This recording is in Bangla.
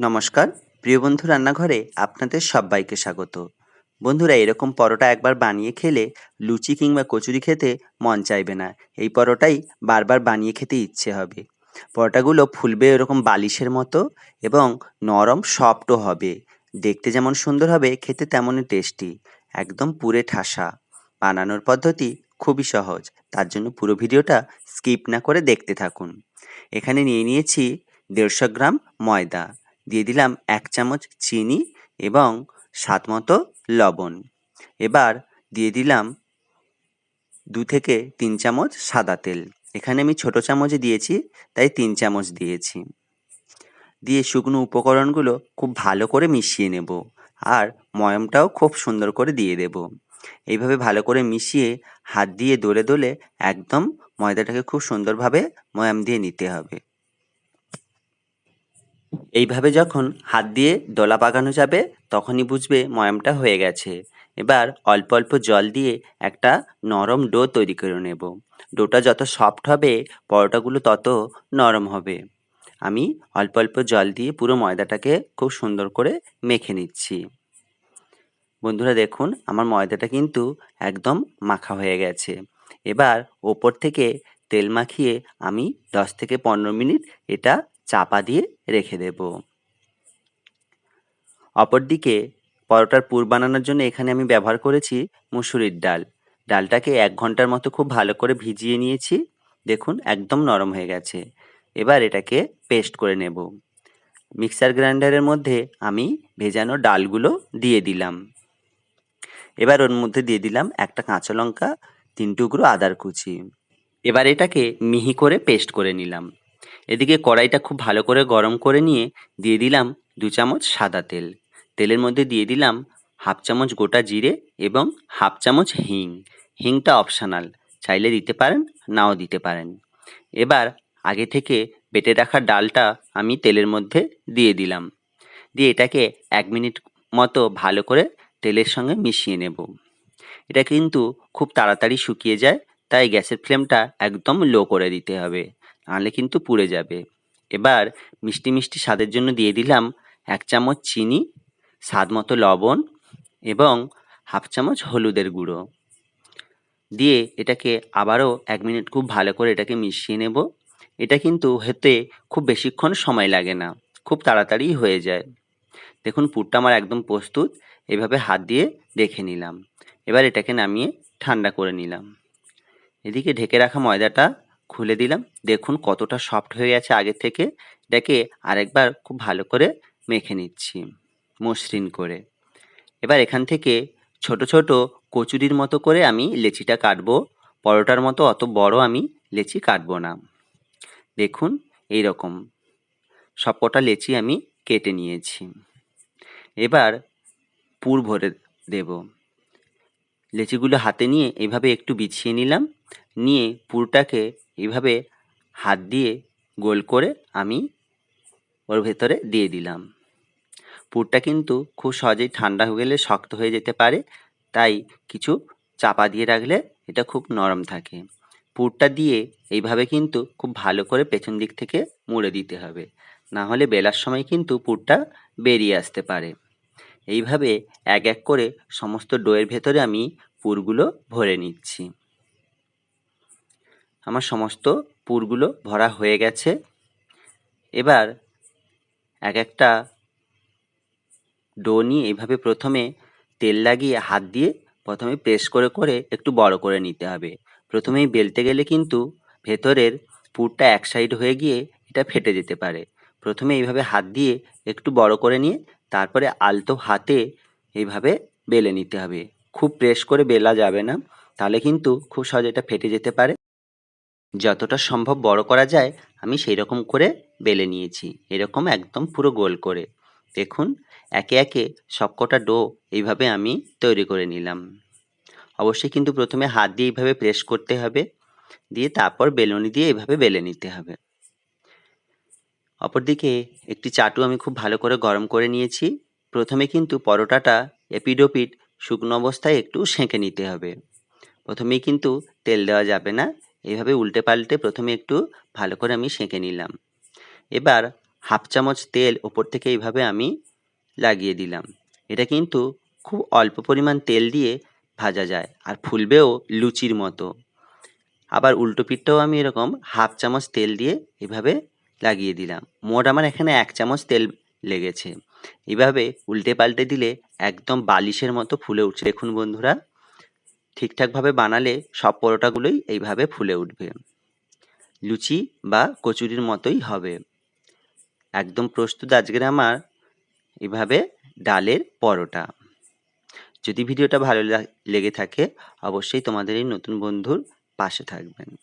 নমস্কার। প্রিয় বন্ধু রান্নাঘরে আপনাদের সবাইকে স্বাগত। বন্ধুরা, এরকম পরোটা একবার বানিয়ে খেলে লুচি কিংবা কচুরি খেতে মন চাইবে না। এই পরোটাই বারবার বানিয়ে খেতে ইচ্ছে হবে। পরোটাগুলো ফুলবে এরকম বালিশের মতো এবং নরম, সফটও হবে। দেখতে যেমন সুন্দর হবে, খেতে তেমনই টেস্টি। একদম পুরে ঠাসা। বানানোর পদ্ধতি খুবই সহজ। তার জন্য পুরো ভিডিওটা স্কিপ না করে দেখতে থাকুন। এখানে নিয়ে নিয়েছি দেড়শো গ্রাম ময়দা। দিয়ে দিলাম এক চামচ চিনি এবং স্বাদ মতো লবণ। এবার দিয়ে দিলাম দু থেকে তিন চামচ সাদা তেল। এখানে আমি ছোট চামচে দিয়েছি, তাই তিন চামচ দিয়েছি। দিয়ে শুকনো উপকরণগুলো খুব ভালো করে মিশিয়ে নেব আর ময়মটাও খুব সুন্দর করে দিয়ে দেব। এইভাবে ভালো করে মিশিয়ে হাত দিয়ে দোলে দোলে একদম ময়দাটাকে খুব সুন্দরভাবে ময়াম দিয়ে নিতে হবে। এইভাবে যখন হাত দিয়ে দোলা পাকানো যাবে, তখনই বুঝবে ময়ামটা হয়ে গেছে। এবার অল্প অল্প জল দিয়ে একটা নরম ডো তৈরি করে নেব। ডোটা যত সফট হবে, পরোটাগুলো তত নরম হবে। আমি অল্প অল্প জল দিয়ে পুরো ময়দাটাকে খুব সুন্দর করে মেখে নিচ্ছি। বন্ধুরা দেখুন, আমার ময়দাটা কিন্তু একদম মাখা হয়ে গেছে। এবার ওপর থেকে তেল মাখিয়ে আমি দশ থেকে পনেরো মিনিট এটা চাপা দিয়ে রেখে দেব। অপরদিকে পরোটার পুর বানানোর জন্য এখানে আমি ব্যবহার করেছি মুসুরির ডাল। ডালটাকে এক ঘণ্টার মতো খুব ভালো করে ভিজিয়ে নিয়েছি। দেখুন, একদম নরম হয়ে গেছে। এবার এটাকে পেস্ট করে নেব। মিক্সার গ্রাইন্ডারের মধ্যে আমি ভেজানো ডালগুলো দিয়ে দিলাম। এবার ওর মধ্যে দিয়ে দিলাম একটা কাঁচা লঙ্কা, তিন টুকরো আদার কুচি। এবার এটাকে মিহি করে পেস্ট করে নিলাম। এদিকে কড়াইটা খুব ভালো করে গরম করে নিয়ে দিয়ে দিলাম দু চামচ সাদা তেল। তেলের মধ্যে দিয়ে দিলাম হাফ চামচ গোটা জিরে এবং হাফ চামচ হিং। হিংটা অপশানাল, চাইলে দিতে পারেন, নাও দিতে পারেন। এবার আগে থেকে বেটে রাখা ডালটা আমি তেলের মধ্যে দিয়ে দিলাম। দিয়ে এটাকে এক মিনিট মতো ভালো করে তেলের সঙ্গে মিশিয়ে নেব। এটা কিন্তু খুব তাড়াতাড়ি শুকিয়ে যায়, তাই গ্যাসের ফ্লেমটা একদম লো করে দিতে হবে। নাহলে কিন্তু পুড়ে যাবে। এবার মিষ্টি মিষ্টি স্বাদের জন্য দিয়ে দিলাম এক চামচ চিনি, স্বাদ মতো লবণ এবং হাফ চামচ হলুদের গুঁড়ো। দিয়ে এটাকে আবারও এক মিনিট খুব ভালো করে এটাকে মিশিয়ে নেব। এটা কিন্তু হতে খুব বেশিক্ষণ সময় লাগে না, খুব তাড়াতাড়ি হয়ে যায়। দেখুন পুরটা আমার একদম প্রস্তুত, এভাবে হাত দিয়ে দেখে নিলাম। এবার এটাকে নামিয়ে ঠান্ডা করে নিলাম। এদিকে ঢেকে রাখা ময়দাটা খুলে দিলাম। দেখুন কতটা সফট হয়ে গেছে আগের থেকে। এটাকে আরেকবার খুব ভালো করে মেখে নিচ্ছি, মসৃণ করে। এবার এখান থেকে ছোট ছোট কচুরির মতো করে আমি লেচিটা কাটবো। পরোটার মতো অত বড় আমি লেচি কাটবো না। দেখুন এই রকম সবকটা লেচি আমি কেটে নিয়েছি। এবার পুর ভরে দেব। লেচিগুলো হাতে নিয়ে এভাবে একটু বিছিয়ে নিলাম। নিয়ে পুরটাকে এইভাবে হাত দিয়ে গোল করে আমি ওর ভেতরে দিয়ে দিলাম। পুরটা কিন্তু খুব সহজেই ঠান্ডা হয়ে গেলে শক্ত হয়ে যেতে পারে, তাই কিছু চাপা দিয়ে রাখলে এটা খুব নরম থাকে। পুরটা দিয়ে এইভাবে কিন্তু খুব ভালো করে পেছন দিক থেকে মুড়ে দিতে হবে, না হলে বেলার সময় কিন্তু পুরটা বেরিয়ে আসতে পারে। এইভাবে এক এক করে সমস্ত ডোয়ের ভেতরে আমি পুরগুলো ভরে নিচ্ছি। আমার সমস্ত পুরগুলো ভরা হয়ে গেছে। এবার এক একটা ডো নিয়ে এভাবে প্রথমে তেল লাগিয়ে হাত দিয়ে প্রথমে প্রেস করে করে একটু বড় করে নিতে হবে। প্রথমেই বেলতে গেলে কিন্তু ভেতরের পুরটা এক সাইড হয়ে গিয়ে এটা ফেটে যেতে পারে। প্রথমে এইভাবে হাত দিয়ে একটু বড় করে নিয়ে তারপরে আলতো হাতে এইভাবে বেলে নিতে হবে। খুব প্রেস করে বেলা যাবে না, তাহলে কিন্তু খুব সহজে এটা ফেটে যেতে পারে। যতটা সম্ভব বড় করা যায়, আমি সেই রকম করে বেলে নিয়েছি। এরকম একদম পুরো গোল করে। দেখুন, একে একে সবকটা ডো এইভাবে আমি তৈরি করে নিলাম। অবশ্যই কিন্তু প্রথমে হাত দিয়ে এইভাবে প্রেস করতে হবে। দিয়ে তারপর বেলুনি দিয়ে এইভাবে বেলে নিতে হবে। অপরদিকে একটি চাটু আমি খুব ভালো করে গরম করে নিয়েছি। প্রথমে কিন্তু পরোটাটা এপিডোপিড শুকনো অবস্থায় একটু সেঁকে নিতে হবে। প্রথমেই কিন্তু তেল দেওয়া যাবে না। এইভাবে উল্টে পাল্টে প্রথমে একটু ভালো করে আমি সেঁকে নিলাম। এবার হাফ চামচ তেল ওপর থেকে এইভাবে আমি লাগিয়ে দিলাম। এটা কিন্তু খুব অল্প পরিমাণ তেল দিয়ে ভাজা যায় আর ফুলবেও লুচির মতো। আবার উল্টো পিঠটাও আমি এরকম হাফ চামচ তেল দিয়ে এভাবে লাগিয়ে দিলাম। মোট আমার এখানে এক চামচ তেল লেগেছে। এভাবে উল্টে পাল্টে দিলে একদম বালিশের মতো ফুলে উঠছে। দেখুন বন্ধুরা ঠিকঠাকভাবে বানালে সব পরোটাগুলোই এইভাবে ফুলে উঠবে। লুচি বা কচুরির মতোই হবে। একদম প্রস্তুত আজকের আমার এভাবে ডালের পরোটা। যদি ভিডিওটা ভালো লাগ- থাকে, অবশ্যই তোমাদের এই নতুন বন্ধুর পাশে থাকবেন।